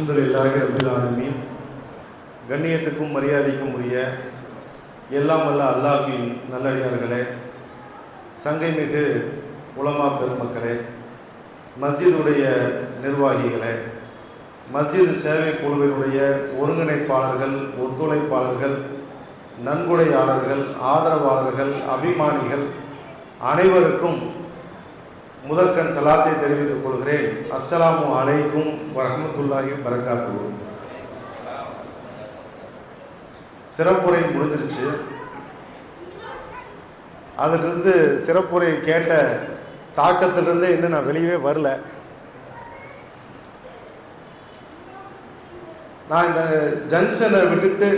அல்ஹம்துலில்லாஹி ரபில் ஆலமீன். கண்ணியத்துக்கும் மரியாதைக்கும் உரிய எல்லாம் வல்ல அல்லாஹின் நல்லடியார்களே சங்கை மிகு உலமா பெருமக்களே மஸ்ஜிதுடைய நிர்வாகிகளே மஸ்ஜித் சேவை குழுவினுடைய ஒருங்கிணைப்பாளர்கள் ஒத்துழைப்பாளர்கள் நன்கொடையாளர்கள் ஆதரவாளர்கள் அபிமானிகள் அனைவருக்கும் முதற்கண் சலாத்தை தெரிவித்துக் கொள்கிறேன். அஸ்ஸலாமு அலைக்கும் வரமத்துல்லாஹி வரகாத்து சிறப்புரை முடிஞ்சிருச்சு. அதிலிருந்து சிறப்புரை கேட்ட தாக்கத்திலிருந்து இன்னும் நான் வெளியவே வரல. நான் இந்த ஜங்ஷனை விட்டுட்டு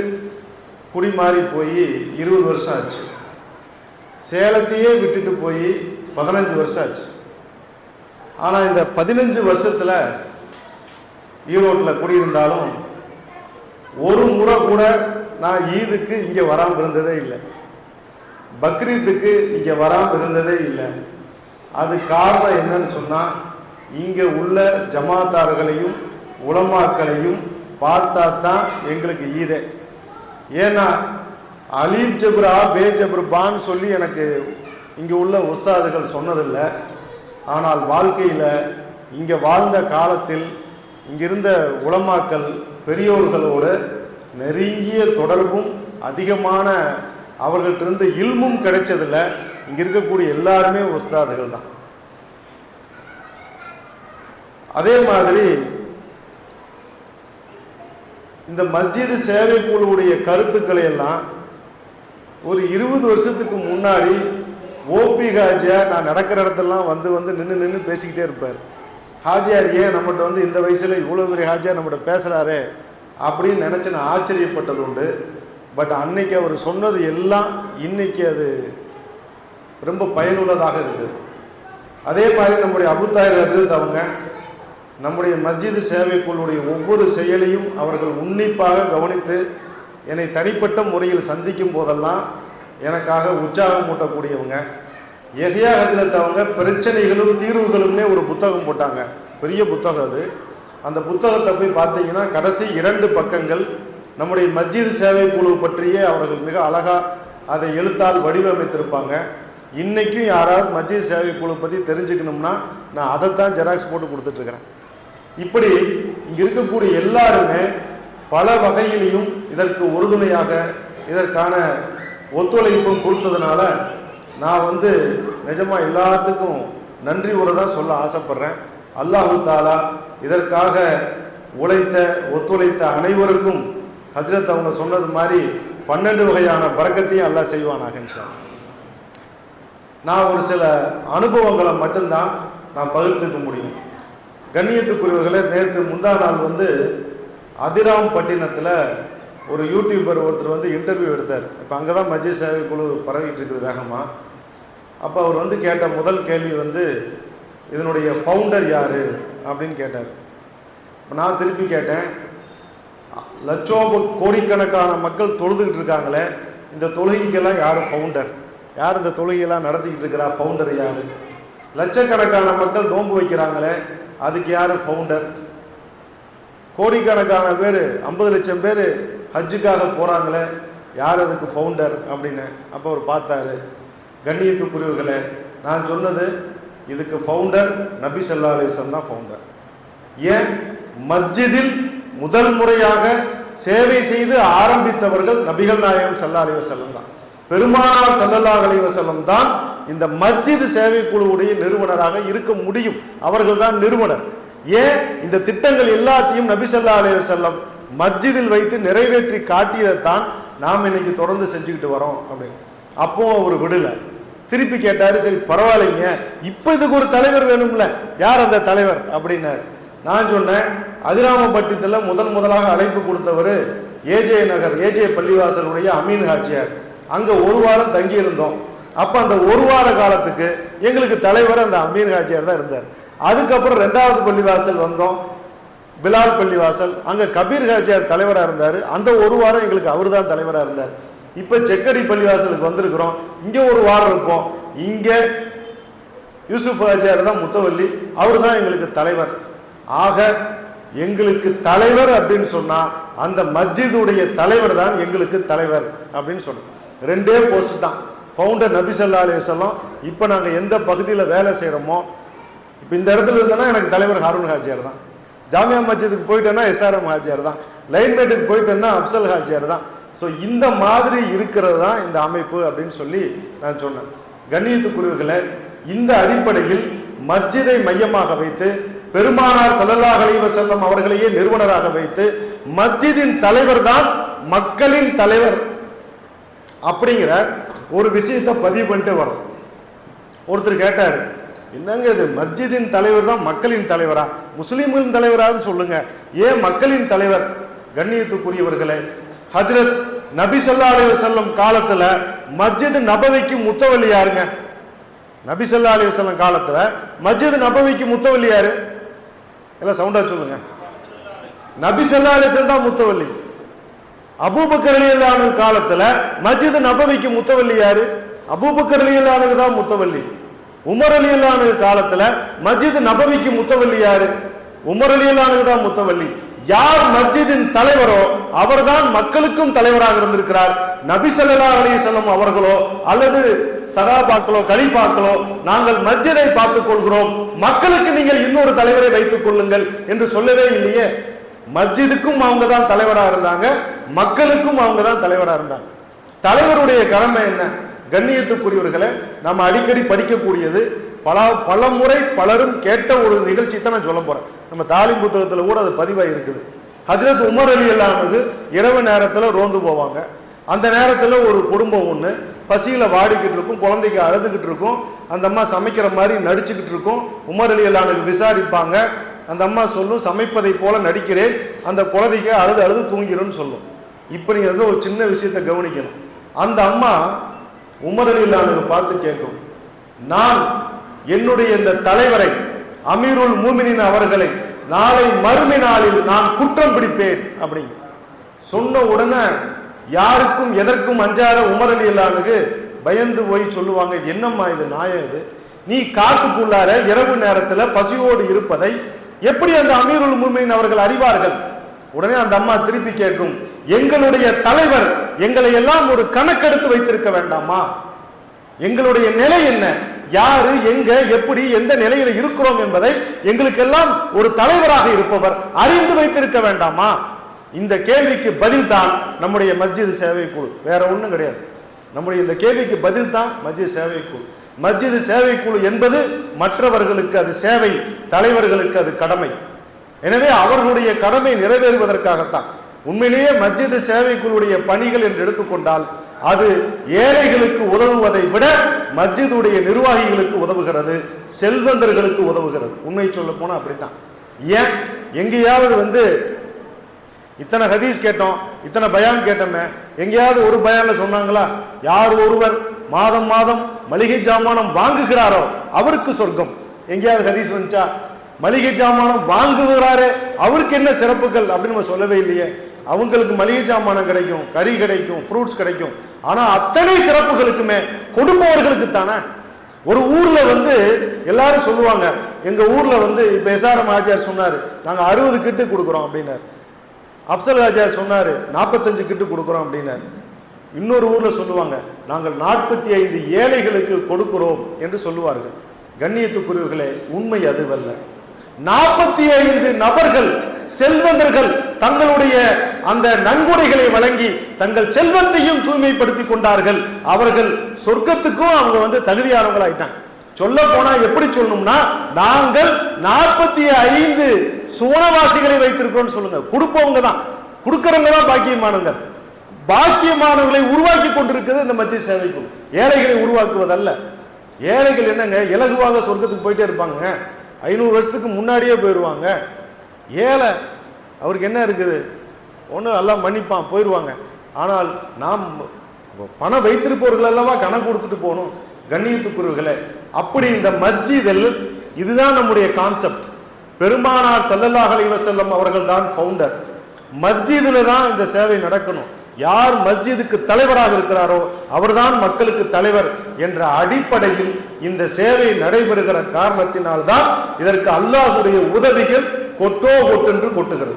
குடிமாறி போய் இருபது வருஷம் ஆச்சு. சேலத்தையே விட்டுட்டு போய் பதினஞ்சு வருஷம் ஆச்சு. ஆனால் இந்த பதினஞ்சு வருஷத்தில் ஈரோட்டில் குடியிருந்தாலும் ஒரு முறை கூட நான் ஈதுக்கு இங்கே வராமல் இருந்ததே இல்லை. பக்ரீத்துக்கு இங்கே வராமல் இருந்ததே இல்லை. அது காரணம் என்னன்னு சொன்னால் இங்கே உள்ள ஜமாத்தார்களையும் உலமாக்களையும் பார்த்தா தான் எங்களுக்கு ஈதே. ஏன்னா அலீப் ஜப்ரா பே ஜப்ருபான்னு சொல்லி எனக்கு இங்கே உள்ள உஸ்தாதுகள் சொன்னதில்லை. ஆனால் வாழ்க்கையில் இங்கே வாழ்ந்த காலத்தில் இங்கிருந்த உளமாக்கல் பெரியோர்களோடு நெருங்கிய தொடர்பும் அதிகமான அவர்கள்ட்டிருந்து இல்மும் கிடைச்சதில்ல. இங்கே இருக்கக்கூடிய எல்லாருமே உஸ்தாதுகள் தான். அதே மாதிரி இந்த மஸ்ஜிது சேவை குழுவுடைய கருத்துக்களை எல்லாம் ஒரு இருபது வருஷத்துக்கு முன்னாடி ஓபி ஹாஜியா நான் நடக்கிற இடத்தெல்லாம் வந்து வந்து நின்று நின்று பேசிக்கிட்டே இருப்பார். ஹாஜியார் ஏன் நம்மகிட்ட வந்து இந்த வயசில் இவ்வளோ பெரிய ஹாஜியார் நம்மகிட்ட பேசுகிறாரே அப்படின்னு நினச்சி நான் ஆச்சரியப்பட்டது உண்டு. பட் அன்னைக்கு அவர் சொன்னது எல்லாம் இன்னைக்கு அது ரொம்ப பயனுள்ளதாக இருக்குது. அதே மாதிரி நம்முடைய அபுத்தாயர் ஹஜரத் அவங்க நம்முடைய மஸ்ஜிது சேவைக்குள்ளுடைய ஒவ்வொரு செயலையும் அவர்கள் உன்னிப்பாக கவனித்து என்னை தனிப்பட்ட முறையில் சந்திக்கும் போதெல்லாம் எனக்காக உற்சாகம் மூட்டக்கூடியவங்க எஹியா ஹஜரத் அவங்க பிரச்சனைகளும் தீர்வுகளும்னே ஒரு புத்தகம் போட்டாங்க. பெரிய புத்தகம் அது. அந்த புத்தகத்தை போய் பார்த்தீங்கன்னா கடைசி இரண்டு பக்கங்கள் நம்முடைய மஸ்ஜித் சேவை குழு பற்றியே அவர்கள் மிக அழகாக அதை எழுத்தால் வடிவமைத்திருப்பாங்க. இன்றைக்கும் யாராவது மஸ்ஜித் சேவை குழு பற்றி தெரிஞ்சுக்கணும்னா நான் அதைத்தான் ஜெராக்ஸ் போட்டு கொடுத்துட்ருக்கிறேன். இப்படி இங்கே இருக்கக்கூடிய எல்லாருமே பல வகையிலையும் இதற்கு உறுதுணையாக இதற்கான ஒத்துழைப்பும் கொடுத்ததுனால நான் வந்து நிஜமாக எல்லாத்துக்கும் நன்றி உரை தான் சொல்ல ஆசைப்படுறேன். அல்லாஹு தாலா இதற்காக உழைத்த ஒத்துழைத்த அனைவருக்கும் ஹஜ்ரத் அவங்க சொன்னது மாதிரி பன்னெண்டு வகையான பறக்கத்தையும் அல்லாஹ் செய்வானாக நான் ஒரு சில அனுபவங்களை மட்டும்தான் நான் பகிர்ந்துக்க முடியும். கண்ணியத்துக்குரியவர்களே நேற்று முந்தா நாள் வந்து அதிராம்பட்டினத்தில் ஒரு யூடியூபர் ஒருத்தர் வந்து இன்டர்வியூ எடுத்தார். இப்போ அங்கே தான் மஜி சேவை குழு பரவிட்டு இருக்குது வேகமாக அப்போ அவர் வந்து கேட்ட முதல் கேள்வி வந்து இதனுடைய ஃபவுண்டர் யார்? அப்படின்னு கேட்டார். இப்போ நான் திருப்பி கேட்டேன் லட்சோப கோடிக்கணக்கான மக்கள் தொழுதுகிட்டு இருக்காங்களே இந்த தொழுகைக்கெல்லாம் யார் ஃபவுண்டர் யார் இந்த தொழுகையெல்லாம் நடத்திக்கிட்டு இருக்கிறா? ஃபவுண்டர் யார்? லட்சக்கணக்கான மக்கள் நோன்பு வைக்கிறாங்களே அதுக்கு யார் ஃபவுண்டர் கோடிக்கணக்கான பேர் ஐம்பது லட்சம் பேர் ஹஜ்ஜுக்காக போகிறாங்களே யார் அதுக்கு ஃபவுண்டர் அப்படின்னு அப்போ அவர் பார்த்தாரு. கண்ணியத்துக்குரியவர்களே நான் சொன்னது இதுக்கு ஃபவுண்டர் நபி சல்லா அலைஹி தான் ஃபவுண்டர் ஏன்? மஸ்ஜிதில் முதல் முறையாக சேவை செய்து ஆரம்பித்தவர்கள் நபிகள் நாயகம் சல்லா அலைஹி தான். பெருமானார் சல்லல்லா அலைஹி வஸல்லம் தான் இந்த மஸ்ஜித் சேவை குழுவுடைய நிறுவனராக இருக்க முடியும். அவர்கள் தான் நிறுவனர். ஏன்? இந்த திட்டங்கள் எல்லாத்தையும் நபி சல்லா அலைஹி மஸ்ஜிதில் வைத்து நிறைவேற்றி காட்டியதைத்தான் நாம் இன்னைக்கு தொடர்ந்து செஞ்சுக்கிட்டு வரோம் அப்படின்னு. அப்போ அவர் விடலை. திருப்பி கேட்டாரு சரி பரவாயில்லைங்க. இப்ப இதுக்கு ஒரு தலைவர் வேணும்ல. யார் அந்த தலைவர்? அப்படின்னாரு. நான் சொன்னேன் அதிராமப்பட்டினத்தில் முதன் முதலாக அழைப்பு கொடுத்தவர் ஏஜே நகர் ஏஜே பள்ளிவாசலுடைய அமீன் ஹாஜியார். அங்கே ஒரு வாரம் தங்கி இருந்தோம் அந்த ஒரு வார காலத்துக்கு எங்களுக்கு தலைவர் அந்த அமீன் ஹாஜியார் தான் இருந்தார். அதுக்கப்புறம் ரெண்டாவது பள்ளிவாசல் வந்தோம். பிலால் பள்ளிவாசல். அங்கே கபீர் ஹாஜியார் தலைவராக இருந்தார். அந்த ஒரு வாரம் எங்களுக்கு அவர் தான் தலைவராக இருந்தார். இப்போ செக்கடி பள்ளிவாசலுக்கு வந்திருக்கிறோம். இங்கே ஒரு வாரம் இருப்போம். இங்கே யூசுப் ஹாஜியார் தான் முத்தவல்லி. அவர் தான் எங்களுக்கு தலைவர். ஆக எங்களுக்கு தலைவர் அப்படின்னு சொன்னால் அந்த மஸ்ஜிதுடைய தலைவர் தான் எங்களுக்கு தலைவர் அப்படின்னு சொன்னோம். ரெண்டே போஸ்ட் தான். ஃபவுண்டர் நபிசல்லா ஸல்லல்லாஹு இப்போ நாங்கள் எந்த பகுதியில் வேலை செய்கிறோமோ இப்போ இந்த இடத்துல இருந்தேன்னா எனக்கு தலைவர் ஹாரூன் ஹாஜியார் தான். ஜாமியா மஸ்ஜிதுக்கு போயிட்டேன்னா எஸ்ஆர்எம் ஹாஜியார் தான். லைன்மேட்டுக்கு போயிட்டேன்னா அப்சல் ஹாஜியார் தான். ஸோ இந்த மாதிரி இருக்கிறது தான் இந்த அமைப்பு அப்படின்னு சொல்லி நான் சொன்னேன். கண்ணியத்துக்குரியவர்களை இந்த அடிப்படையில் மஸ்ஜிதை மையமாக வைத்து பெருமானார் ஸல்லல்லாஹு அலைஹி வஸல்லம் அவர்களையே நிறுவனராக வைத்து மஸ்ஜிதின் தலைவர் தான் மக்களின் தலைவர். அப்படிங்கிற ஒரு விஷயத்தை பதிவு பண்ணிட்டு வரோம் ஒருத்தர் கேட்டார் என்னங்க இது? மஸ்ஜிதின் தலைவர் தான் மக்களின் தலைவரா? முஸ்லீம்களின் தலைவராவது சொல்லுங்க. ஏன் மக்களின் தலைவர்? கண்ணியத்துக்குரியவர்களே ஹஜரத் நபி ஸல்லல்லாஹு அலி வசல்லம் காலத்துல மஸ்ஜித் நபவிக்கு முத்தவல்லியாருங்க நபி ஸல்லல்லாஹு அலி வசல்லம் காலத்துல மஸ்ஜித் நபவிக்கு முத்தவல்லியாரு எல்லாம் சவுண்டா சொல்லுங்க. நபி ஸல்லல்லாஹு அலி வசல் தான் முத்தவல்லி. அபூபக்கர் அலியல்லானு காலத்துல மஸ்ஜித் நபவிக்கு முத்தவல்லி யாரு? அபூபக்கர் அலியல்லானுக்கு தான் முத்தவல்லி. உமர் அலியல்லானு காலத்துல மஸ்ஜித் நபவிக்கு முத்தவல்லி யாரு? உமர் அலியல்லானுக்கு தான் முத்தவல்லி. யார் மஸ்ஜிதின் தலைவரோ அவர்தான் மக்களுக்கும் தலைவராக இருந்திருக்கிறார். நபி சல்லா அலி வஸல்லம் அவர்களோ அல்லது சகாபாக்களோ கலிபாக்களோ நாங்கள் மஸ்ஜிதை பார்த்துக் கொள்கிறோம். மக்களுக்கு நீங்கள் இன்னொரு தலைவரை வைத்துக் கொள்ளுங்கள் என்று சொல்லவே இல்லையே. மஸ்ஜிதுக்கும் அவங்க தான் தலைவராக இருந்தாங்க. மக்களுக்கும் அவங்க தான் தலைவராக இருந்தாங்க. தலைவருடைய கடமை என்ன? கண்ணியத்துக்குரியவர்களை நம்ம அடிக்கடி படிக்கக்கூடியது பல பல முறை பலரும் கேட்ட ஒரு நிகழ்ச்சி தான் நான் சொல்ல போறேன். நம்ம தாலி புத்தகத்தில் கூட அது பதிவாக இருக்குது. ஹஜரத் உமர் அலி அல்லாமது இரவு நேரத்தில் ரோந்து போவாங்க. அந்த நேரத்தில் ஒரு குடும்பம் ஒன்று பசியில் வாடிக்கிட்டு இருக்கும் குழந்தைக்கு அழுதுகிட்டு இருக்கும் அந்த அம்மா சமைக்கிற மாதிரி நடிச்சுக்கிட்டு இருக்கும் உமர் அலி அல்லானுக்கு விசாரிப்பாங்க. அந்த அம்மா சொல்லும் சமைப்பதை போல நடிக்கிறேன் அந்த குழந்தைக்கு அழுது அழுது தூங்கிடும்னு சொல்லும். இப்போ நீங்கள் வந்து ஒரு சின்ன விஷயத்தை கவனிக்கணும். அந்த அம்மா உமர் பார்த்து கேட்கும். நான் என்னுடைய இந்த தலைவரை அமீருல் மூமினின் அவர்களை நாளை மறுமை நாளில் நான் குற்றம் பிடிப்பேன் அப்படிங்க சொன்ன உடனே யாருக்கும் எதற்கும் அஞ்சாத உமர் அலி அல்லானுக்கு பயந்து போய் சொல்லுவாங்க என்னம்மா இது நாயம் இது? நீ காட்டுக்குள்ளார இரவு நேரத்தில் பசியோடு இருப்பதை எப்படி அந்த அமீருல் மூமினின் அவர்கள் அறிவார்கள்? உடனே அந்த அம்மா திருப்பி கேட்கும் எங்களுடைய தலைவர் எங்களை எல்லாம் ஒரு கணக்கெடுத்து வைத்திருக்க வேண்டாமா? எங்களுடைய நிலை என்ன? யாரு எங்க எப்படி எந்த நிலையில இருக்கிறோம் என்பதை எங்களுக்கெல்லாம் ஒரு தலைவராக இருப்பவர் அறிந்து வைத்திருக்க வேண்டாமா? இந்த கேள்விக்கு பதில் தான் நம்முடைய மஸ்ஜித் சேவை குழு. வேற ஒண்ணும் கிடையாது. நம்முடைய இந்த கேள்விக்கு பதில் தான் மஸ்ஜித் சேவை குழு. மஸ்ஜித் சேவை குழு என்பது மற்றவர்களுக்கு அது சேவை தலைவர்களுக்கு அது கடமை. எனவே அவர்களுடைய கடமை நிறைவேறுவதற்காகத்தான். உண்மையிலேயே மஸ்ஜித் சேவை பணிகள் என்று எடுத்துக்கொண்டால் அது ஏழைகளுக்கு உதவுவதை விட மஸ்ஜிதுடைய நிர்வாகிகளுக்கு உதவுகிறது செல்வந்தர்களுக்கு உதவுகிறது. உண்மை சொல்ல போனா அப்படித்தான். ஏன்? எங்கேயாவது வந்து இத்தனை ஹதீஸ் கேட்டோம் இத்தனை பயான் கேட்டோமே எங்கேயாவது ஒரு பயான்ல சொன்னாங்களா? யார் ஒருவர் மாதம் மாதம் மளிகை ஜாமானம் வாங்குகிறாரோ அவருக்கு சொர்க்கம். எங்கேயாவது ஹதீஸ் வந்துச்சா? மளிகை ஜாமானம் வாங்குகிறாரே அவருக்கு என்ன சிறப்புகள் அப்படின்னு நம்ம சொல்லவே இல்லையே. அவங்களுக்கு மளிகை சாமானம் கிடைக்கும் கறி கிடைக்கும் ஃப்ரூட்ஸ் கிடைக்கும். ஆனா அத்தனை சிறப்புகளுக்குமே கொடுப்பவர்களுக்கு தானே ஒரு ஊர்ல வந்து எல்லாரும் சொல்லுவாங்க எங்க ஊர்ல வந்து இப்ப எஸ்ஆர்எம் ஆச்சார் சொன்னாரு நாங்க அறுபது கிட்டு கொடுக்குறோம் அப்படின்னாரு. அப்சல் ஆச்சார் சொன்னாரு நாற்பத்தஞ்சு கிட்டு கொடுக்குறோம் அப்படின்னாரு. இன்னொரு ஊர்ல சொல்லுவாங்க நாங்கள் நாற்பத்தி ஐந்து ஏழைகளுக்கு கொடுக்கிறோம் என்று சொல்லுவார்கள். கண்ணியத்துக்குரியவர்களே உண்மை அதுவல்ல. நாற்பத்தி ஐந்து நபர்கள் செல்வந்தர்கள் தங்களுடைய அந்த நன்கொடைகளை வழங்கி தங்கள் செல்வத்தையும் தூய்மைப்படுத்தி கொண்டார்கள். அவர்கள் சொர்க்கத்துக்கும் அவங்க வந்து தகுதியானவங்களாயிட்டாங்க. சொல்ல போனா எப்படி சொல்லணும்னா நாங்கள் நாற்பத்தி ஐந்து சுவனவாசிகளை வைத்திருக்கிறோம் சொல்லுங்க. கொடுப்பவங்க தான். கொடுக்கறவங்க தான் பாக்கியமானவங்க. பாக்கியமானவர்களை உருவாக்கி கொண்டிருக்கிறது இந்த மத்திய சேவைக்கும் ஏழைகளை உருவாக்குவதல்ல. ஏழைகள் என்னங்க இலகுவாக சொர்க்கத்துக்கு போயிட்டே இருப்பாங்க. ஐநூறு வருஷத்துக்கு முன்னாடியே போயிடுவாங்க ஏழை அவருக்கு என்ன இருக்குது? ஒன்று எல்லாம் மன்னிப்பான் போயிடுவாங்க ஆனால் நாம் பணம் வைத்திருப்பவர்கள் அல்லவா கணக்கு கொடுத்துட்டு போகணும் கண்ணியத்துக்குரியவர்களே அப்படி இந்த மஸ்ஜிதில் இதுதான் நம்முடைய கான்செப்ட் பெருமானார் ஸல்லல்லாஹு அலைஹி அவர்கள் தான் ஃபவுண்டர் மஸ்ஜிதில் தான் இந்த சேவை நடக்கணும். யார் மஸ்ஜிதுக்கு தலைவராக இருக்கிறாரோ அவர்தான் மக்களுக்கு தலைவர் என்ற அடிப்படையில் இந்த சேவை நடைபெறுகிற காரணத்தினால்தான் இதற்கு அல்லாஹ்வுடைய உதவிகள் கொட்டோ கொட்டென்று கொட்டுகிறது.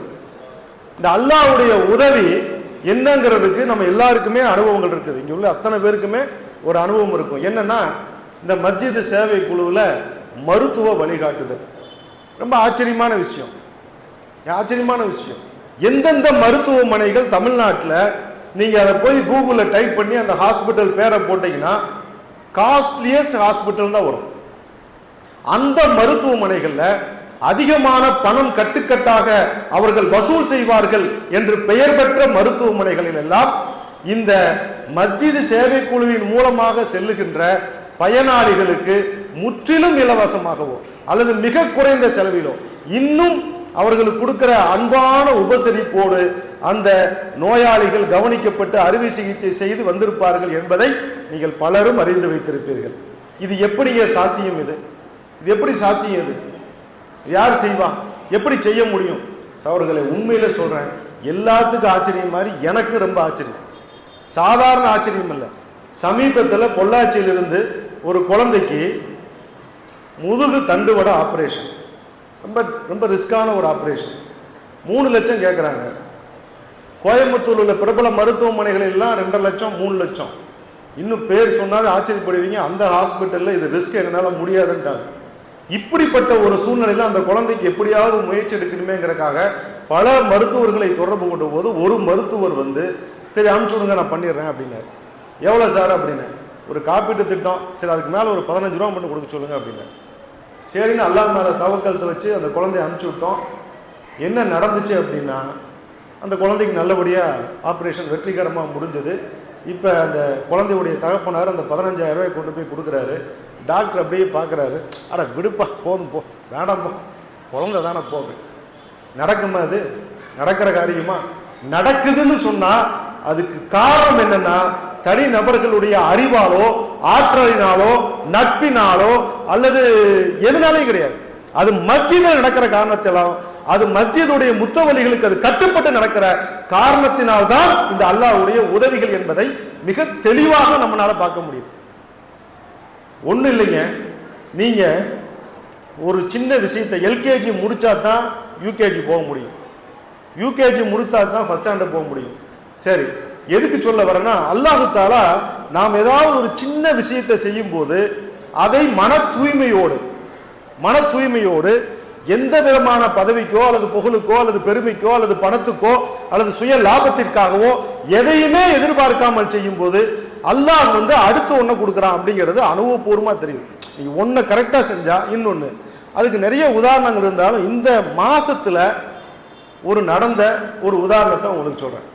இந்த அல்லாஹ்வுடைய உதவி என்னங்கிறதுக்கு நம்ம எல்லாருக்குமே அனுபவங்கள் இருக்குது. இங்கே உள்ள அத்தனை பேருக்குமே ஒரு அனுபவம் இருக்கும். என்னன்னா இந்த மஸ்ஜிது சேவை குழுவில் மருத்துவ வழிகாட்டுதல். ரொம்ப ஆச்சரியமான விஷயம். ஆச்சரியமான விஷயம். எந்தெந்த மருத்துவமனைகள் தமிழ்நாட்டில் நீங்க அதை போய் கூகுளில் டைப் பண்ணி அந்த ஹாஸ்பிட்டல் பேரை போட்டீங்கன்னா காஸ்ட்லியஸ்ட் ஹாஸ்பிட்டல் தான் வரும். அந்த மருத்துவமனைகளில் அதிகமான பணம் கட்டுக்கட்டாக அவர்கள் வசூல் செய்வார்கள் என்று பெயர் பெற்ற மருத்துவமனைகளில் எல்லாம் இந்த மஸ்ஜிது சேவை குழுவின் மூலமாக செல்லுகின்ற பயனாளிகளுக்கு முற்றிலும் இலவசமாகவோ அல்லது மிக குறைந்த செலவிலோ இன்னும் அவர்களுக்கு கொடுக்கிற அன்பான உபசரிப்போடு அந்த நோயாளிகள் கவனிக்கப்பட்டு அறுவை சிகிச்சை செய்து வந்திருப்பார்கள் என்பதை நீங்கள் பலரும் அறிந்து வைத்திருப்பீர்கள். இது எப்படிங்க சாத்தியம் இது? இது எப்படி சாத்தியம் இது? யார் செய்வான் எப்படி செய்ய முடியும்? அவர்களை உண்மையில சொல்றேன். எல்லாத்துக்கும் ஆச்சரியம் மாதிரி எனக்கு ரொம்ப ஆச்சரியம். சாதாரண ஆச்சரியம் இல்லை. சமீபத்தில் பொள்ளாச்சியிலிருந்து ஒரு குழந்தைக்கு முதுகு தண்டுவட ஆப்ரேஷன் ரொம்ப ரொம்ப ரிஸ்கான ஒரு ஆப்ரேஷன் மூணு லட்சம் கேட்குறாங்க கோயம்புத்தூர் உள்ள பிரபல மருத்துவமனைகளெல்லாம் ரெண்டரை லட்சம் மூணு லட்சம். இன்னும் பேர் சொன்னாலும் ஆச்சரியப்படுவீங்க. அந்த ஹாஸ்பிட்டலில் இது ரிஸ்க் எங்களால் முடியாதுன்ட்டாங்க. இப்படிப்பட்ட ஒரு சூழ்நிலையில் அந்த குழந்தைக்கு எப்படியாவது முயற்சி எடுக்கணுமேங்கிறக்காக பல மருத்துவர்களை தொடர்பு கொண்ட போது ஒரு மருத்துவர் வந்து சரி அனுப்பிச்சு விடுங்க நான் பண்ணிடுறேன் அப்படின்னாரு. எவ்வளோ சார்? அப்படின்னு ஒரு காப்பீட்டு திட்டம். சரி அதுக்கு மேலே ஒரு பதினஞ்சு ரூபா மட்டும் கொடுக்க சொல்லுங்கள் அப்படின்னு சரின்னு அல்லாஹ் மேலே தவக்கலத்தை வச்சு அந்த குழந்தைய அனுப்பிச்சி விட்டோம். என்ன நடந்துச்சு அப்படின்னா அந்த குழந்தைக்கு நல்லபடியாக ஆப்ரேஷன் வெற்றிகரமாக முடிஞ்சது. இப்போ அந்த குழந்தையுடைய தகப்பனார் அந்த பதினஞ்சாயிரம் ரூபாய் கொண்டு போய் கொடுக்குறாரு. டாக்டர் அப்படியே பார்க்குறாரு. அட விடுப்பா போதும் போ வேண்டாம்ப்பா குழந்தை தானே போகு நடக்குமா அது? நடக்கிற காரியமா? நடக்குதுன்னு சொன்னால் அதுக்கு காரணம் என்னென்னா தனி நபர்களுடைய அறிவாலோ ஆற்றலினாலோ நட்பினாலோ அல்லது எதுனாலையும் கிடையாது. அது மஸ்ஜிதில் நடக்கிற காரணத்தினாலும் அது மஸ்ஜிதுடைய முத்தவலிகளுக்கு அது கட்டுப்பட்டு நடக்கிற காரணத்தினால்தான் இந்த அல்லாஹ்வுடைய உதவிகள் என்பதை மிக தெளிவாக நம்மளால பார்க்க முடியும் ஒன்றும் இல்லைங்க. நீங்க ஒரு சின்ன விஷயத்தை எல்கேஜி முடிச்சா தான் யூகேஜி போக முடியும். யூகேஜி முடித்தா தான் ஃபர்ஸ்ட் ஸ்டாண்டர்ட் போக முடியும். சரி எதுக்கு சொல்ல வரேன்னா அல்லாஹு தாலா நாம் ஏதாவது ஒரு சின்ன விஷயத்தை செய்யும்போது அதை மன தூய்மையோடு மன தூய்மையோடு எந்த விதமான பதவிக்கோ அல்லது புகழுக்கோ அல்லது பெருமைக்கோ அல்லது பணத்துக்கோ அல்லது சுய லாபத்திற்காகவோ எதையுமே எதிர்பார்க்காமல் செய்யும்போது அல்லாஹ் வந்து அடுத்து ஒன்று கொடுக்குறான் அப்படிங்கிறது அனுபவபூர்வமாக தெரியும். நீ ஒன்றை கரெக்டாக செஞ்சா இன்னொன்று அதுக்கு நிறைய உதாரணங்கள் இருந்தாலும் இந்த மாசத்துல ஒரு நடந்த ஒரு உதாரணத்தை உங்களுக்கு சொல்றேன்.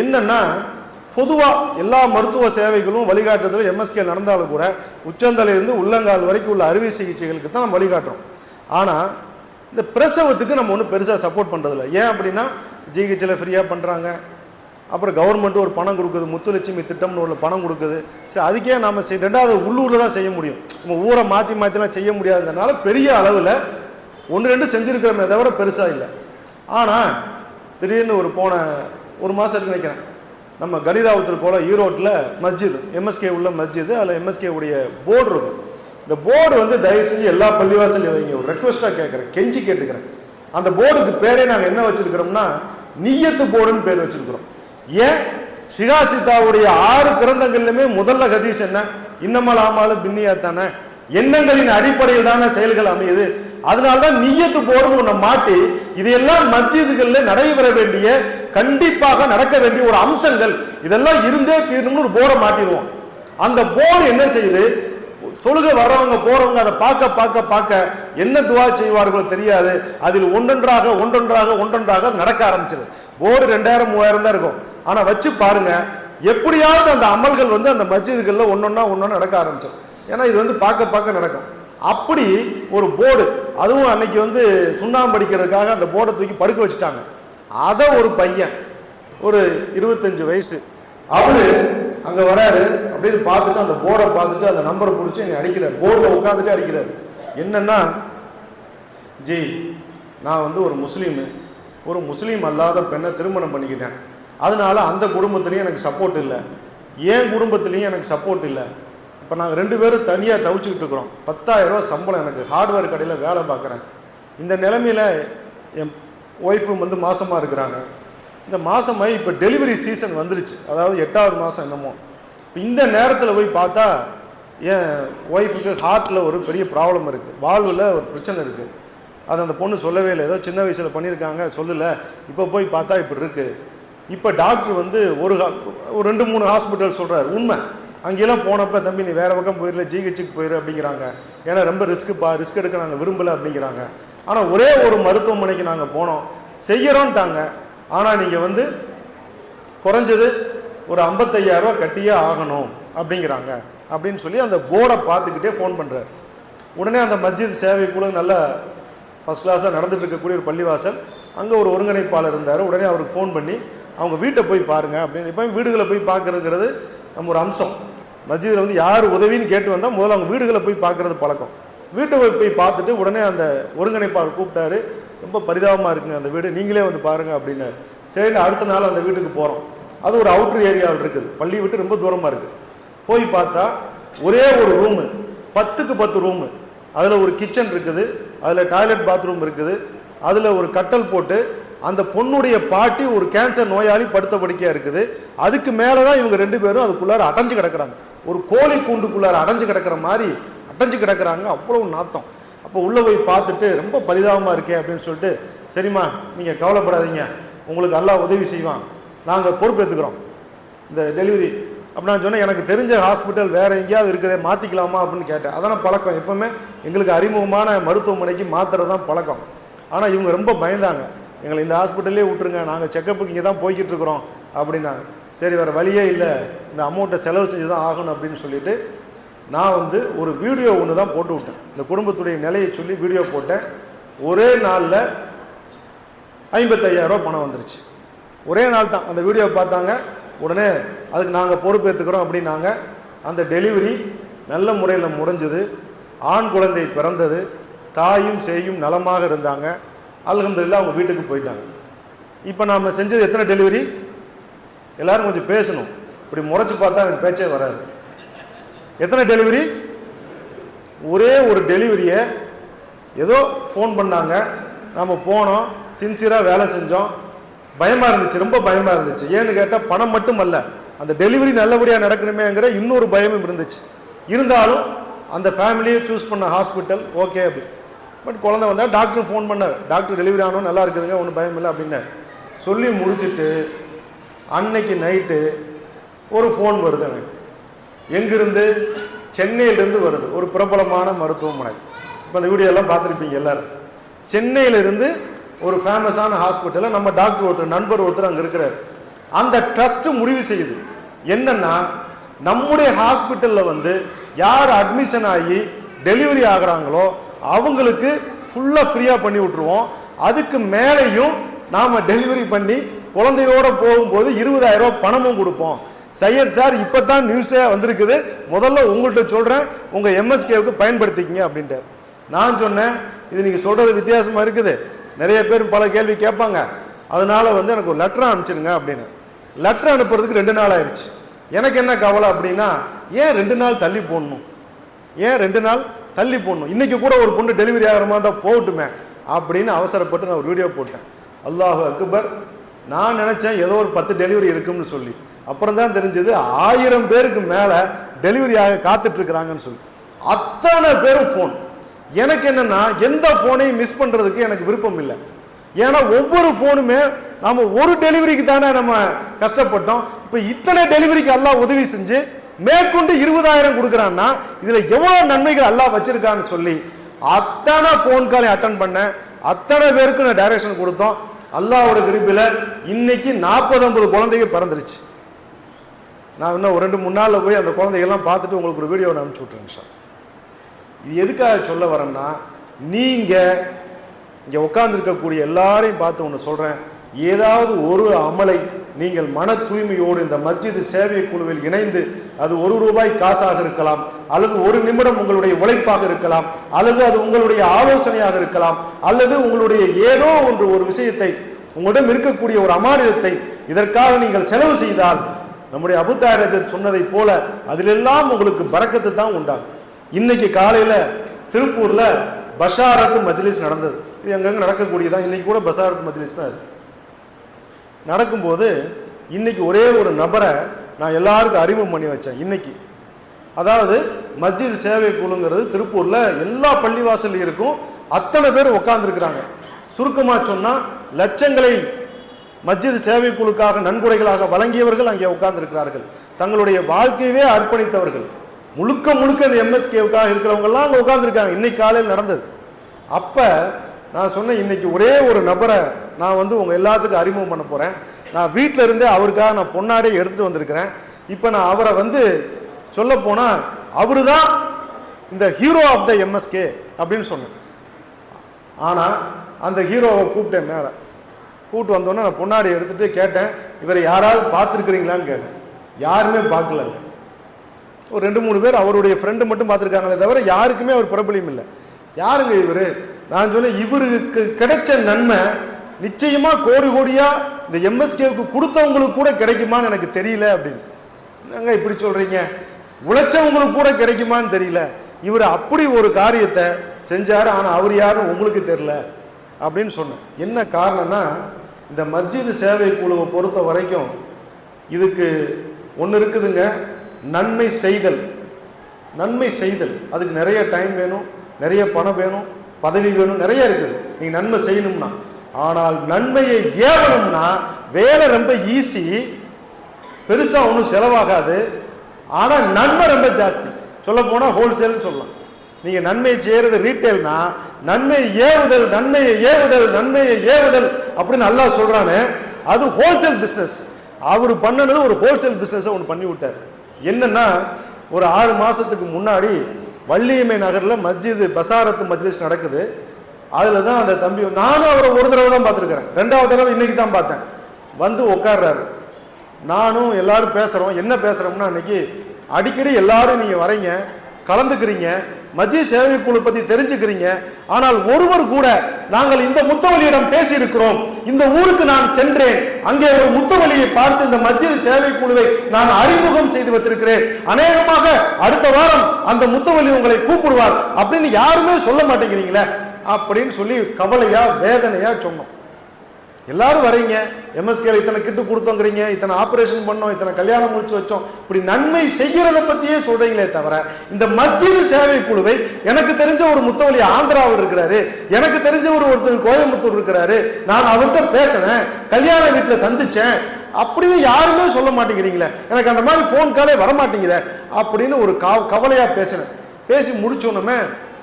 என்னன்னா பொதுவாக எல்லா மருத்துவ சேவைகளும் வழிகாட்டுதலும் எம்எஸ்கே நடந்தாலும் கூட உச்சந்தலையிலிருந்து உள்ளங்கால் வரைக்கும் உள்ள அறுவை சிகிச்சைகளுக்கு தான் நம்ம வழிகாட்டுறோம். ஆனால் இந்த பிரசவத்துக்கு நம்ம ஒன்றும் பெருசாக சப்போர்ட் பண்ணுறதில்ல ஏன் அப்படின்னா ஜிஹெச்சில் ஃப்ரீயாக பண்ணுறாங்க அப்புறம் கவர்மெண்ட்டு ஒரு பணம் கொடுக்குது. முத்துலட்சுமி திட்டம்னு ஒரு பணம் கொடுக்குது. சரி அதுக்கே நம்ம செய் ரெண்டாவது உள்ளூரில் தான் செய்ய முடியும். நம்ம ஊரை மாற்றி மாற்றிலாம் செய்ய முடியாததுனால பெரிய அளவில் ஒன்று ரெண்டு செஞ்சுருக்கிறோமே தவிர பெருசாக இல்லை. ஆனால் திடீர்னு ஒரு போன ஒரு மாதம் இருக்குன்னு நினைக்கிறேன். நம்ம கனிராவத்தில் போல ஈரோட்டில் மஸ்ஜித் எம்எஸ்கே உள்ள மஸ்ஜித் அதில் எம்எஸ்கே உடைய போர்டு இருக்கும். இந்த போர்டு வந்து தயவு செஞ்சு எல்லா பள்ளிவாசலையும் வைங்க. ஒரு ரெக்வஸ்ட்டாக கேட்குறேன். கெஞ்சி கேட்டுக்கிறேன். அந்த போர்டுக்கு பேரே நாங்கள் என்ன வச்சிருக்கிறோம்னா நியத்து போர்டுன்னு பேர் வச்சிருக்கிறோம். ஏன்? சிகாசித்தாவுடைய ஆறு கிரந்தங்கள்லையுமே முதல்ல கதீஸ் என்ன? இன்னமல் ஆமாலும் பின்னியா தானே எண்ணங்களின் அடிப்படையில் தானே செயல்கள் அமையுது? அதனால்தான் நீயத்து போர்டு ஒண்ண மாட்டி இதையெல்லாம் மஸ்ஜிதுகளில் நடைபெற வேண்டிய கண்டிப்பாக நடக்க வேண்டிய ஒரு அம்சங்கள். இதெல்லாம் இருந்தே தீரணும்னு ஒரு போரை மாட்டிடுவோம். அந்த போர் என்ன செய்யுது? தொழுகை வர்றவங்க போறவங்க அதை பார்க்க பார்க்க பார்க்க என்ன துவா செய்வார்களோ தெரியாது. அதில் ஒன்றொன்றாக ஒன்றொன்றாக ஒன்றொன்றாக அது நடக்க ஆரம்பிச்சது போர்டு ரெண்டாயிரம் மூவாயிரம் தான் இருக்கும். ஆனா வச்சு பாருங்க எப்படியாவது அந்த அமல்கள் வந்து அந்த மஸ்ஜிதுகளில் ஒன்னொன்னா ஒன்றொன்னா நடக்க ஆரம்பிச்சிடும் ஏன்னா இது வந்து பார்க்க பார்க்க நடக்கும். அப்படி ஒரு போர்டு அதுவும் அன்னைக்கு வந்து சுண்ணாம்பு அடிக்கிறதுக்காக அந்த போர்டை தூக்கி படுக்க வச்சுட்டாங்க. அதை ஒரு பையன் ஒரு இருபத்தஞ்சு வயசு. அவரு அங்கே வராரு அப்படின்னு பார்த்துட்டு அந்த போர்டை பார்த்துட்டு அந்த நம்பரை பிடிச்சி எங்கள் அடிக்கிறார். போர்டில் உட்காந்துட்டு அடிக்கிறார். என்னன்னா ஜி நான் வந்து ஒரு முஸ்லீமு. ஒரு முஸ்லீம் அல்லாத பெண்ணை திருமணம் பண்ணிக்கிட்டேன். அதனால அந்த குடும்பத்துலேயும் எனக்கு சப்போர்ட் இல்லை. என் குடும்பத்துலேயும் எனக்கு சப்போர்ட் இல்லை. இப்போ நாங்கள் ரெண்டு பேரும் தனியாக தவிச்சுக்கிட்டு இருக்கிறோம். பத்தாயிரம் சம்பளம் எனக்கு ஹார்ட்வேர் கடையில் வேலை பார்க்குறேன். இந்த நிலமையில் என் ஒய்ஃபும் வந்து மாசமாக இருக்கிறாங்க. இந்த மாசமாகி இப்போ டெலிவரி சீசன் வந்துருச்சு. அதாவது எட்டாவது மாதம் என்னமோ. இப்போ இந்த நேரத்தில் போய் பார்த்தா என் ஒய்ஃபுக்கு ஹார்ட்டில் ஒரு பெரிய ப்ராப்ளம் இருக்குது வாழ்வில் ஒரு பிரச்சனை இருக்குது அது அந்த பொண்ணு சொல்லவே இல்லை. ஏதோ சின்ன வயசில் பண்ணியிருக்காங்க சொல்லலை. இப்போ போய் பார்த்தா இப்படி இருக்குது இப்போ டாக்டர் வந்து ஒரு ஹா- ஒரு ரெண்டு மூணு ஹாஸ்பிட்டல் சொல்கிறார் உண்மை. அங்கெல்லாம் போனப்போ தம்பி நீ வேறு பக்கம் போயிடல ஜிஹெச்சுக்கு போயிரு அப்படிங்கிறாங்க. ஏன்னா ரொம்ப ரிஸ்க்குப்பா ரிஸ்க் எடுக்க நாங்கள் விரும்பலை அப்படிங்கிறாங்க. ஆனால் ஒரே ஒரு மருத்துவமனைக்கு நாங்கள் போனோம். செய்கிறோன்ட்டாங்க ஆனால் நீங்கள் வந்து குறைஞ்சது ஒரு ஐம்பத்தையாயிரரூவா கட்டியே ஆகணும் அப்படிங்கிறாங்க. அப்படின்னு சொல்லி அந்த போர்டை பார்த்துக்கிட்டே ஃபோன் பண்ணுறாரு உடனே அந்த மஸ்ஜித் சேவை குழு நல்ல ஃபஸ்ட் கிளாஸாக நடந்துட்டு இருக்கக்கூடிய ஒரு பள்ளிவாசல். அங்கே ஒரு ஒருங்கிணைப்பாளர் இருந்தார். உடனே அவருக்கு ஃபோன் பண்ணி அவங்க வீட்டை போய் பாருங்க அப்படின்னு. இப்போ வீடுகளை போய் பார்க்குறதுங்கிறது நம்ம ஒரு அம்சம். மஸ்ஜிதில் வந்து யார் உதவின்னு கேட்டு வந்தால் முதல்ல அவங்க வீடுகளை போய் பார்க்குறது பழக்கம். வீட்டை போய் பார்த்துட்டு உடனே அந்த ஒருங்கிணைப்பாளர் கூப்பிட்டாரு ரொம்ப பரிதாபமாக இருக்குங்க அந்த வீடு நீங்களே வந்து பாருங்க அப்படின்னாரு. சரி அடுத்த நாள் அந்த வீட்டுக்கு போகிறோம் அது ஒரு அவுட்ரு ஏரியாவில் இருக்குது. பள்ளி விட்டு ரொம்ப தூரமாக இருக்குது போய் பார்த்தா ஒரே ஒரு ரூமு பத்துக்கு பத்து ரூமு அதில் ஒரு கிச்சன் இருக்குது அதில் டாய்லெட் பாத்ரூம் இருக்குது அதில் ஒரு கட்டல் போட்டு அந்த பொண்ணுடைய பாட்டி ஒரு கேன்சர் நோயாளி படுத்த படுக்கையாக இருக்குது. அதுக்கு மேலே தான் இவங்க ரெண்டு பேரும் அதுக்குள்ளார அடைஞ்சு கிடக்குறாங்க. ஒரு கோழி கூண்டுக்குள்ளார அடைஞ்சு கிடக்கிற மாதிரி அடைஞ்சு கிடக்குறாங்க. அவ்வளவு நாத்தம். அப்போ உள்ளே போய் பார்த்துட்டு ரொம்ப பரிதாபமாக இருக்கே அப்படின்னு சொல்லிட்டு சரிம்மா நீங்கள் கவலைப்படாதீங்க. உங்களுக்கு எல்லாம் உதவி செய்வான். நாங்கள் பொறுப்பேற்றுக்கிறோம் இந்த டெலிவரி. அப்படி நான் சொன்னேன் எனக்கு தெரிஞ்ச ஹாஸ்பிட்டல் வேற எங்கேயாவது இருக்குதே மாற்றிக்கலாமா அப்படின்னு கேட்டேன். அதான் பழக்கம். எப்பவுமே எங்களுக்கு அறிமுகமான மருத்துவமனைக்கு மாத்துறது தான் பழக்கம். ஆனால் இவங்க ரொம்ப பயந்தாங்க. எங்களை இந்த ஹாஸ்பிட்டல்லே விட்டுருங்க. நாங்கள் செக்கப்புக்கு இங்கே தான் போய்கிட்டு இருக்கிறோம் அப்படின்னாங்க சரி வேறு வழியே இல்லை. இந்த அமௌண்ட்டை செலவு செஞ்சு தான் ஆகணும் அப்படின்னு சொல்லிட்டு நான் வந்து ஒரு வீடியோ ஒன்று தான் போட்டு விட்டேன். இந்த குடும்பத்துடைய நிலையை சொல்லி வீடியோ போட்டேன். ஒரே நாளில் ஐம்பத்தையாயிரம் பணம் வந்துருச்சு. ஒரே நாள் தான். அந்த வீடியோ பார்த்தாங்க. உடனே அதுக்கு நாங்கள் பொறுப்பேற்றுக்கிறோம் அப்படின்னாங்க. அந்த டெலிவரி நல்ல முறையில் முடிஞ்சது. ஆண் குழந்தை பிறந்தது. தாயும் சேயும் நலமாக இருந்தாங்க. அல்ஹம்துலில்லாஹ் அவங்க வீட்டுக்கு போயிட்டாங்க. இப்போ நாம் செஞ்சது எத்தனை டெலிவரி எல்லோரும் கொஞ்சம் பேசணும். இப்படி முறைச்சி பார்த்தா எனக்கு பேச்சே வராது. எத்தனை டெலிவரி ஒரே ஒரு டெலிவரியை ஏதோ ஃபோன் பண்ணாங்க. நம்ம போனோம் சின்சியராக வேலை செஞ்சோம். பயமாக இருந்துச்சு ரொம்ப பயமாக இருந்துச்சு. ஏன்னு கேட்டால் பணம் மட்டும் அல்ல அந்த டெலிவரி நல்லபடியாக நடக்கணுமேங்கிற இன்னொரு பயமும் இருந்துச்சு. இருந்தாலும் அந்த ஃபேமிலியை சூஸ் பண்ண ஹாஸ்பிட்டல் ஓகே அப்படி. பட் குழந்தை வந்தால் டாக்டர் ஃபோன் பண்ணார். டாக்டர் டெலிவரி ஆனோம் நல்லா இருக்குதுங்க ஒன்றும் பயம் இல்லை அப்படின்னார் சொல்லி முடிச்சிட்டு அன்னைக்கு நைட்டு ஒரு ஃபோன் வருது எனக்கு. எங்கிருந்து? சென்னையிலேருந்து வருது. ஒரு பிரபலமான மருத்துவமனை. இப்போ அந்த வீடியோ எல்லாம் பார்த்துருப்பீங்க எல்லோரும். சென்னையிலிருந்து ஒரு ஃபேமஸான ஹாஸ்பிட்டலில் நம்ம டாக்டர் ஒருத்தர் நண்பர் ஒருத்தர் அங்கே இருக்கிறார். அந்த ட்ரஸ்ட்டு முடிவு செய்யுது. என்னன்னா நம்முடைய ஹாஸ்பிட்டலில் வந்து யார் அட்மிஷன் ஆகி டெலிவரி ஆகிறாங்களோ அவங்களுக்கு ஃபுல்லாக ஃப்ரீயாக பண்ணி விட்ருவோம் அதுக்கு மேலேயும் நாம் டெலிவரி பண்ணி குழந்தையோட போகும்போது இருபதாயிரம் ரூபா பணமும் கொடுப்போம். சையத் சார் இப்போ தான் நியூஸே வந்திருக்குது. முதல்ல உங்கள்கிட்ட சொல்கிறேன் உங்கள் எம்எஸ்கேவுக்கு பயன்படுத்திக்கிங்க அப்படின்ட்டு. நான் சொன்னேன் இது நீங்கள் சொல்கிறது வித்தியாசமாக இருக்குது. நிறைய பேர் பல கேள்வி கேட்பாங்க. அதனால வந்து எனக்கு ஒரு லெட்டர் அனுப்பிச்சிருங்க அப்படின்னு. லெட்டர் அனுப்புறதுக்கு ரெண்டு நாள் ஆயிடுச்சு எனக்கு என்ன கவலை அப்படின்னா ஏன் ரெண்டு நாள் தள்ளி போடணும்? ஏன் ரெண்டு நாள் தள்ளி போடணும். இன்னைக்கு கூட ஒரு பொண்ணு டெலிவரி ஆகிற மாதிரி தான் போகட்டுமே அப்படின்னு அவசரப்பட்டு நான் ஒரு வீடியோ போட்டேன். அல்லாஹ் அக்பர் நான் நினச்சேன் ஏதோ ஒரு பத்து டெலிவரி இருக்கும்னு சொல்லி. அப்புறம் தான் தெரிஞ்சது ஆயிரம் பேருக்கு மேலே டெலிவரி ஆக காத்துட்டு இருக்கிறாங்கன்னு சொல்லி. அத்தனை பேரும் ஃபோன் எனக்கு என்னன்னா எந்த ஃபோனையும் மிஸ் பண்ணுறதுக்கு எனக்கு விருப்பம் இல்லை. ஏன்னா ஒவ்வொரு ஃபோனுமே நாம் ஒரு டெலிவரிக்கு தானே நம்ம கஷ்டப்பட்டோம். இப்போ இத்தனை டெலிவரிக்கு எல்லாம் உதவி செஞ்சு மேற்கொண்டு இருபதாயிரம் கொடுக்குறான்னா இதுல எவ்வளவு நன்மைகள் அல்லாஹ் வச்சிருக்கான்னு சொல்லி அத்தனை ஃபோன் காலை அட்டன் பண்ணேன் அத்தனை பேருக்கு நான் டைரக்ஷன் கொடுத்தோம். அல்லாவோட கிருப்பில இன்னைக்கு நாற்பது ஐம்பது குழந்தைங்க பிறந்துருச்சு. நான் இன்னும் ஒரு ரெண்டு மூணு நாளில் போய் அந்த குழந்தைகள்லாம் பார்த்துட்டு உங்களுக்கு ஒரு வீடியோ நான் அனுப்பிச்சு விட்றேன் சார். இது எதுக்காக சொல்ல வரேன்னா நீங்கள் இங்கே உட்கார்ந்துருக்கக்கூடிய எல்லாரையும் பார்த்து ஒன்று சொல்கிறேன் ஏதாவது ஒரு அமலை நீங்கள் மன தூய்மையோடு இந்த மஸ்ஜித் சேவை குழுவில் இணைந்து அது ஒரு ரூபாய் காசாக இருக்கலாம் அல்லது ஒரு நிமிடம் உங்களுடைய உழைப்பாக இருக்கலாம் அல்லது அது உங்களுடைய ஆலோசனையாக இருக்கலாம் அல்லது உங்களுடைய ஏதோ ஒன்று ஒரு விஷயத்தை உங்களிடம் இருக்கக்கூடிய ஒரு அமானியத்தை இதற்காக நீங்கள் செலவு செய்தால் நம்முடைய அபுத்தாரஜர் சொன்னதைப் போல அதிலெல்லாம் உங்களுக்கு பறக்கத்து தான் உண்டாகும். இன்னைக்கு காலையில திருப்பூர்ல பஷாரத்து மஜ்லிஸ் நடந்தது. இது எங்கெங்கே நடக்கக்கூடியதான் இன்னைக்கு கூட பசாரத் மஜ்லிஸ் தான் அது நடக்கும்போது இன்னைக்கு ஒரே ஒரு நபரை நான் எல்லாருக்கும் அறிமுகம் பண்ணி வச்சேன் இன்னைக்கு. அதாவது மஸ்ஜித் சேவை குழுங்கிறது திருப்பூர்ல எல்லா பள்ளிவாசல் இருக்கும். அத்தனை பேர் உட்கார்ந்துருக்கிறாங்க சுருக்கமாக சொன்னால் லட்சங்களை மஸ்ஜித் சேவை குழுக்காக நன்கொடைகளாக வழங்கியவர்கள் அங்கே உட்கார்ந்துருக்கிறார்கள் தங்களுடைய வாழ்க்கையவே அர்ப்பணித்தவர்கள். முழுக்க முழுக்க இந்த எம்எஸ்கேவுக்காக இருக்கிறவங்கெல்லாம் அங்கே உட்கார்ந்துருக்காங்க இன்னைக்கு காலையில் நடந்தது. அப்போ நான் சொன்னேன் இன்னைக்கு ஒரே ஒரு நபரை நான் வந்து உங்கள் எல்லாத்துக்கும் அறிமுகம் பண்ண போகிறேன் நான் வீட்டில் இருந்தே அவருக்காக நான் பொன்னாடியே எடுத்துகிட்டு வந்திருக்கிறேன். இப்போ நான் அவரை வந்து சொல்ல போனால் அவரு தான் இந்த ஹீரோ ஆஃப் த எம்எஸ்கே அப்படின்னு சொன்னேன். ஆனால் அந்த ஹீரோவை கூப்பிட்டேன் மேலே. கூப்பிட்டு வந்தோன்னே நான் பொன்னாடி எடுத்துகிட்டு கேட்டேன் இவரை யாராவது பார்த்துருக்குறீங்களான்னு கேட்டேன். யாருமே பார்க்கலங்க ஒரு ரெண்டு மூணு பேர் அவருடைய ஃப்ரெண்டு மட்டும் பார்த்துருக்காங்களே தவிர யாருக்குமே அவர் பிரபலியம் இல்லை. யாருங்க இவர்? நான் சொன்னேன் இவருக்கு கிடைச்ச நன்மை நிச்சயமா கோடி கோடியா இந்த எம்எஸ்கேவுக்கு கொடுத்தவங்களுக்கு கூட கிடைக்குமான்னு எனக்கு தெரியல அப்படின்னு. என்னங்க இப்படி சொல்றீங்க? உழைச்சவங்களுக்கு கூட கிடைக்குமான்னு தெரியல. இவர் அப்படி ஒரு காரியத்தை செஞ்சாரு ஆனா அவர் யாரும் உங்களுக்கு தெரியல அப்படின்னு சொன்னேன். என்ன காரணம்னா இந்த மஸ்ஜித் சேவை குழுவை பொறுத்த வரைக்கும் இதுக்கு ஒன்று இருக்குதுங்க நன்மை செய்தல். நன்மை செய்தல். அதுக்கு நிறைய டைம் வேணும் நிறைய பணம் வேணும். பதவி வேணும் நிறைய இருக்குது. நீங்கள் நன்மை செய்யணும்னா. ஆனால் நன்மையை ஏவணும்னா வேலை ரொம்ப ஈஸி பெருசாக ஒன்றும் செலவாகாது. ஆனால் நன்மை ரொம்ப ஜாஸ்தி. சொல்ல போனால் ஹோல்சேல்னு சொல்லலாம். நீங்கள் நன்மையை செய்கிறது ரீட்டைல்னா நன்மை ஏவுதல் நன்மையை ஏவுதல் நன்மையை ஏவுதல் அப்படின்னு நல்லா சொல்கிறானு அது ஹோல்சேல் பிஸ்னஸ் அவர் பண்ணனது ஒரு ஹோல்சேல் பிஸ்னஸை ஒன்று பண்ணி விட்டார். என்னன்னா ஒரு ஆறு மாதத்துக்கு முன்னாடி வள்ளியம்மை நகரில் மஸ்ஜித் பசாரத்து மஜ்லிஸ் நடக்குது. அதில் தான் அந்த தம்பி நானும் அவரை ஒரு தடவை தான் பார்த்துருக்கிறேன். ரெண்டாவது தடவை இன்றைக்கி தான் பார்த்தேன். வந்து உட்கார்றாரு நானும் எல்லாரும் பேசுகிறோம் என்ன பேசுகிறோம்னா அன்றைக்கி அடிக்கடி எல்லாரும் நீங்கள் வரீங்க கலந்துக்கிறீங்க. மஜ்ஜி சேவை குழு பத்தி தெரிஞ்சுக்கிறீங்க. ஆனால் ஒருவர் கூட நாங்கள் இந்த முத்தவழியிடம் பேசி இருக்கிறோம் இந்த ஊருக்கு நான் சென்றேன். அங்கே ஒரு முத்தவழியை பார்த்து இந்த மத்திய சேவை குழுவை நான் அறிமுகம் செய்து வைத்திருக்கிறேன். அநேகமாக அடுத்த வாரம் அந்த முத்தவழி உங்களை கூப்பிடுவார் அப்படின்னு யாருமே சொல்ல மாட்டேங்கிறீங்களே அப்படின்னு சொல்லி கவலையா வேதனையா சொன்னோம். எல்லாரும் வரீங்க. எம்எஸ்கேல இத்தனை கிட்டு கொடுத்தோங்கிறீங்க. இத்தனை ஆபரேஷன் பண்ணோம். இத்தனை கல்யாணம் முடிச்சு வச்சோம். இப்படி நன்மை செய்கிறத பத்தியே சொல்றீங்களே தவிர இந்த மத்திய சேவை குழுவை எனக்கு தெரிஞ்ச ஒரு முத்தவழி ஆந்திராவில் இருக்கிறாரு. எனக்கு தெரிஞ்ச ஒரு ஒருத்தர் கோயம்புத்தூர் இருக்கிறாரு. நான் அவர்கிட்ட பேசினேன். கல்யாண வீட்டுல சந்திச்சேன். அப்படின்னு யாருமே சொல்ல மாட்டேங்கிறீங்களே. எனக்கு அந்த மாதிரி ஃபோன் காலே வர மாட்டேங்குதே அப்படின்னு ஒரு கவ- கவலையா பேசினேன். பேசி முடிச்சோன்னுமே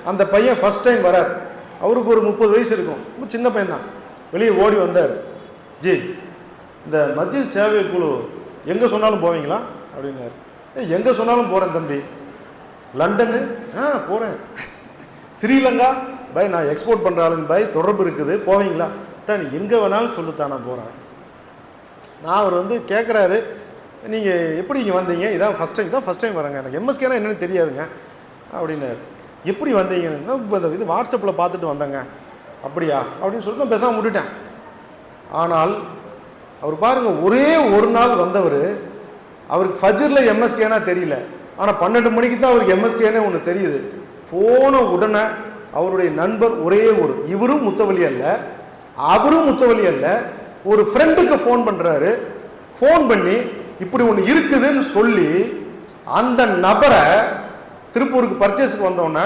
அந்த பையன் ஃபர்ஸ்ட் டைம் வரார். அவருக்கு ஒரு முப்பது வயசு இருக்கும். ரொம்ப சின்ன பையன் தான் வெளியே ஓடி வந்தார். ஜி இந்த மத்திய சேவை குழு எங்கே சொன்னாலும் போவீங்களா? அப்படின்னாரு. ஏ எங்கே சொன்னாலும் போகிறேன் தம்பி. லண்டனு? ஆ போகிறேன் ஸ்ரீலங்கா? பை நான் எக்ஸ்போர்ட் பண்ணுற ஆளுங்க. பை தொடர்பு இருக்குது. போவீங்களா? தான் எங்கே வேணாலும் சொல்லுத்தான் நான் போகிறேன் நான் அவர் வந்து கேட்குறாரு நீங்கள் எப்படி இங்கே வந்தீங்க? இதான் ஃபஸ்ட் டைம் தான் ஃபஸ்ட் டைம் வரேங்க. எனக்கு எம்எஸ்கேனா என்னென்னு தெரியாதுங்க. அப்படின்னாரு. எப்படி வந்தீங்கன்னு? இது வாட்ஸ்அப்பில் பார்த்துட்டு வந்தேங்க. அப்படியா? அப்படின்னு சொல்லிட்டு நான் பேசாமல் விட்டுட்டேன். ஆனால் அவர் பாருங்கள் ஒரே ஒரு நாள் வந்தவர் அவருக்கு ஃபஜ்ரில் எம்எஸ்கேனா தெரியல. ஆனால் பன்னெண்டு மணிக்கு தான் அவருக்கு எம்எஸ்கேனே ஒன்று தெரியுது. போன உடனே அவருடைய நண்பர் ஒரே ஒரு இவரும் முத்தவலி அல்ல அவரும் முத்தவலி அல்ல ஒரு ஃப்ரெண்டுக்கு ஃபோன் பண்ணுறாரு ஃபோன் பண்ணி இப்படி ஒன்று இருக்குதுன்னு சொல்லி அந்த நபரை திருப்பூருக்கு பர்ச்சேஸுக்கு வந்தோடனே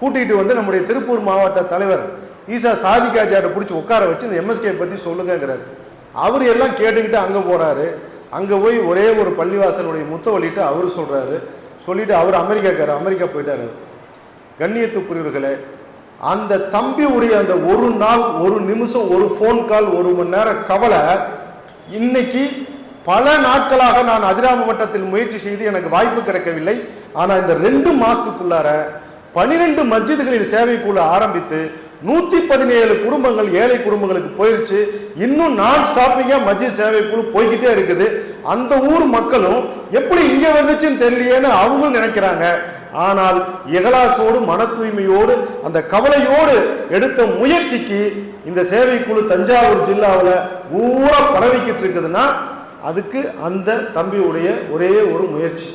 கூட்டிகிட்டு வந்து நம்முடைய திருப்பூர் மாவட்ட தலைவர் ஈசா சாதிகாஜாட்ட பிடிச்சி உட்கார வச்சு இந்த எம்எஸ்கே பற்றி சொல்லுங்கிறாரு அவர் எல்லாம் கேட்டுக்கிட்டு அங்கே போகிறாரு அங்கே போய் ஒரே ஒரு பள்ளிவாசலுடைய முத்தவழிட்டு அவர் சொல்கிறாரு சொல்லிட்டு அவர் அமெரிக்காக்கார் அமெரிக்கா போயிட்டாரு. கண்ணியத்துக்குரியவர்களே அந்த தம்பி உடைய அந்த ஒரு நாள் ஒரு நிமிஷம் ஒரு ஃபோன் கால் ஒரு மணி நேரம் கவலை இன்னைக்கு பல நாட்களாக நான் அதிராம வட்டத்தில் முயற்சி செய்து எனக்கு வாய்ப்பு கிடைக்கவில்லை. ஆனால் இந்த ரெண்டு மாதத்துக்குள்ளார பனிரெண்டு மஸ்ஜிதுகளின் சேவைக்குள்ள ஆரம்பித்து நூத்தி பதினேழு குடும்பங்கள் ஏழை குடும்பங்களுக்கு போயிருச்சு. இன்னும் நான் ஸ்டாப்பிங்கா சேவை சேவைக்குழு போய்கிட்டே இருக்குது. அந்த ஊர் மக்களும் எப்படி இங்க வந்துச்சுன்னு தெரியலையேன்னு அவங்களும் நினைக்கிறாங்க. ஆனால் இகலாசோடு மன தூய்மையோடு அந்த கவலையோடு எடுத்த முயற்சிக்கு இந்த சேவைக்குழு தஞ்சாவூர் ஜில்லாவில் ஊரா பரவிக்கிட்டு இருக்குதுன்னா அதுக்கு அந்த தம்பியுடைய ஒரே ஒரு முயற்சி.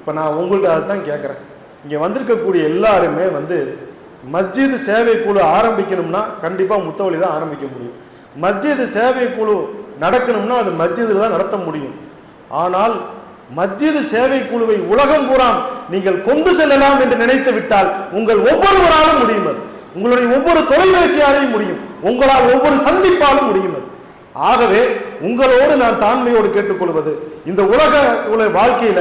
இப்போ நான் உங்கள்கிட்ட அதை தான் கேட்குறேன் இங்கே வந்திருக்கக்கூடிய எல்லாருமே வந்து மஸ்ஜித் சேவை குழு ஆரம்பிக்கணும்னா கண்டிப்பா முத்தவழி தான் ஆரம்பிக்க முடியும். மஸ்ஜித் சேவை குழு நடக்கணும்னா அது மஸ்ஜிதில் தான் நடத்த முடியும். ஆனால் மஸ்ஜித் சேவை குழுவை உலகம் பூரா நீங்கள் கொண்டு செல்லலாம் என்று நினைத்து விட்டால் உங்கள் ஒவ்வொருவராலும் முடியும் அது. உங்களுடைய ஒவ்வொரு தொலைபேசியாலையும் முடியும். உங்களால் ஒவ்வொரு சந்திப்பாலும் முடியும் அது. ஆகவே உங்களோடு நான் தாண்மையோடு கேட்டுக்கொள்வது இந்த உலக உலக வாழ்க்கையில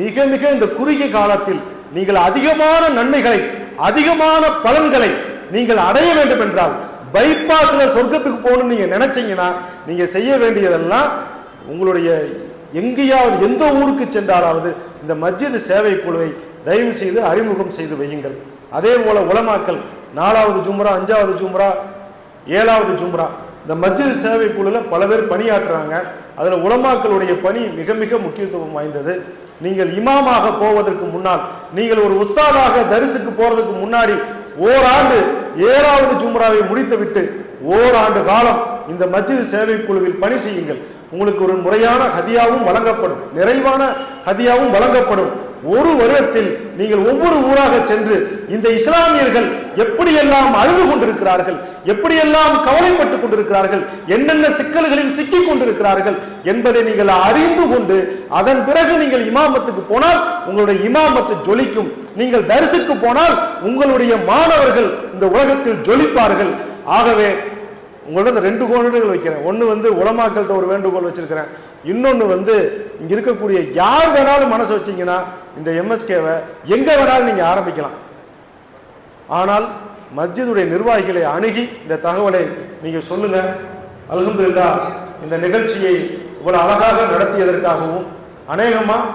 மிக மிக இந்த குறுகிய காலத்தில் நீங்கள் அதிகமான நன்மைகளை அதிகமான பலன்களை நீங்கள் அடைய வேண்டும் என்றால் பைபாஸ்ல சொர்க்கத்துக்கு போகணும்னு நீங்க நினைச்சீங்கன்னா நீங்க செய்ய வேண்டியதெல்லாம் உங்களுடைய எங்கேயாவது எந்த ஊருக்கு சென்றாலாவது இந்த மஸ்ஜித் சேவை குழுவை தயவு செய்து அறிமுகம் செய்து வையுங்கள். அதே போல உலமாக்கல் நாலாவது ஜும்ரா அஞ்சாவது ஜும்ரா ஏழாவது ஜும்ரா இந்த மஸ்ஜித் சேவை குழுல பல பேர் பணியாற்றுறாங்க. அதுல உலமாக்களுடைய பணி மிக மிக முக்கியத்துவம் வாய்ந்தது. நீங்கள் இமாமாக போவதற்கு முன்னால் நீங்கள் ஒரு உஸ்தாதாக தரிசுக்கு போறதுக்கு முன்னாடி ஓராண்டு ஏழாவது ஜும்ராவை முடித்துவிட்டு ஓராண்டு காலம் இந்த மஸ்ஜித் சேவை குழுவில் பணி செய்யுங்கள். உங்களுக்கு ஒரு முறையான ஹதியாவும் வழங்கப்படும். நிறைவான ஹதியாவும் வழங்கப்படும். ஒரு வருடத்தில் நீங்கள் ஒவ்வொரு ஊராக சென்று இந்த இஸ்லாமியர்கள் எப்படியெல்லாம் அழுது கொண்டிருக்கிறார்கள் எப்படியெல்லாம் கவலைப்பட்டுக் கொண்டிருக்கிறார்கள் என்னென்ன சிக்கல்களில் சிக்கிக் கொண்டிருக்கிறார்கள் என்பதை நீங்கள் அறிந்து கொண்டு அதன் பிறகு நீங்கள் இமாமத்துக்கு போனால் உங்களுடைய இமாமத்து ஜொலிக்கும். நீங்கள் தரிசுக்கு போனால் உங்களுடைய மாணவர்கள் இந்த உலகத்தில் ஜொலிப்பார்கள். ஆகவே உங்களோட ரெண்டு கோண்டுகள் வைக்கிறேன். ஒன்று வந்து உலமாக்கள்கிட்ட ஒரு வேண்டுகோள் வச்சிருக்கிறேன். இன்னொன்று வந்து இங்கே இருக்கக்கூடிய யார் வேணாலும் மனசு வச்சிங்கன்னா இந்த எம்எஸ்கேவை எங்கே வேணாலும் நீங்கள் ஆரம்பிக்கலாம். ஆனால் மஸ்ஜிதுடைய நிர்வாகிகளை அணுகி இந்த தகவலை நீங்கள் சொல்லுங்கள் அல்ஹம்துலில்லாஹ் இந்த நிகழ்ச்சியை இவ்வளோ அழகாக நடத்தியதற்காகவும் அநேகமாக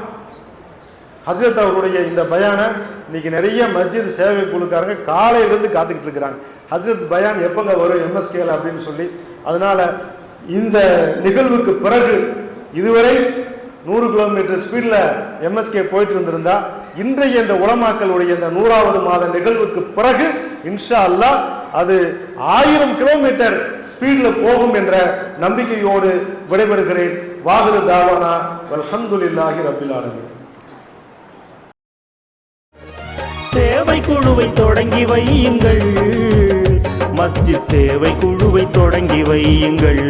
ஹஜ்ரத் அவருடைய இந்த பயானை இன்னைக்கு நிறைய மஸ்ஜித் சேவை குழுக்காரங்க காலையிலேருந்து காத்துக்கிட்டு இருக்கிறாங்க. ஹஜ்ரத் பயான் எப்போங்க வரும்? எம்எஸ்கேல அப்படின்னு சொல்லி. அதனால இந்த நிகழ்வுக்கு பிறகு இதுவரை நூறு கிலோமீட்டர் ஸ்பீடில் எம்எஸ்கே போயிட்டு இருந்திருந்தா இன்றைய இந்த உலமாக்களுடைய இந்த நூறாவது மாத நிகழ்வுக்கு பிறகு இன்ஷா அல்லாஹ் அது ஆயிரம் கிலோமீட்டர் ஸ்பீடில் போகும் என்ற நம்பிக்கையோடு விடைபெறுகிறேன். வாகுரு தாவானா. அலமதுல்லாஹி ரபில் ஆலமீன். சேவை குழுவை தொடங்கி வையுங்கள். மஸ்ஜித் சேவை குழுவை தொடங்கி வையுங்கள்.